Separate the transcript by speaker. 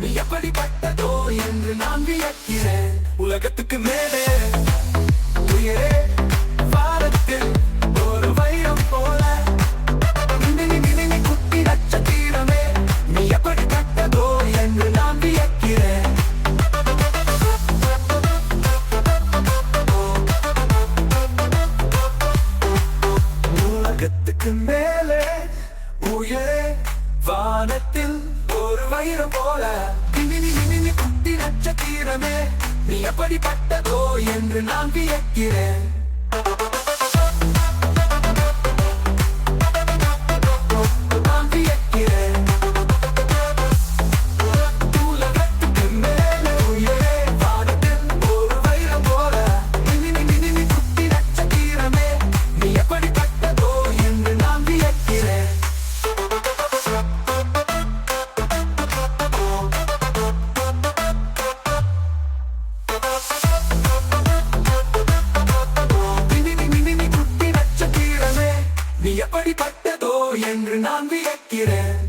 Speaker 1: நீ எப்படிப்பட்டதோ என்று நான் வியக்கிறேன். உலகத்துக்கு மேலே உயரே பாரத்தில் ஒரு வைரம் போல. குட்டி நட்சத்திரமே நீ எப்படிப்பட்டதோ என்று நான் வியக்கிறேன். உலகத்துக்கு மேலே உயரே வானத்தில் ஒரு வைரம் போல. மின்னினி மின்னினி குட்டி நட்சத்திரமே. நீ எப்படிப்பட்டதோ என்று நான் வியக்கிறேன். எப்படிப்பட்டதோ என்று நான் வியக்கிறேன்.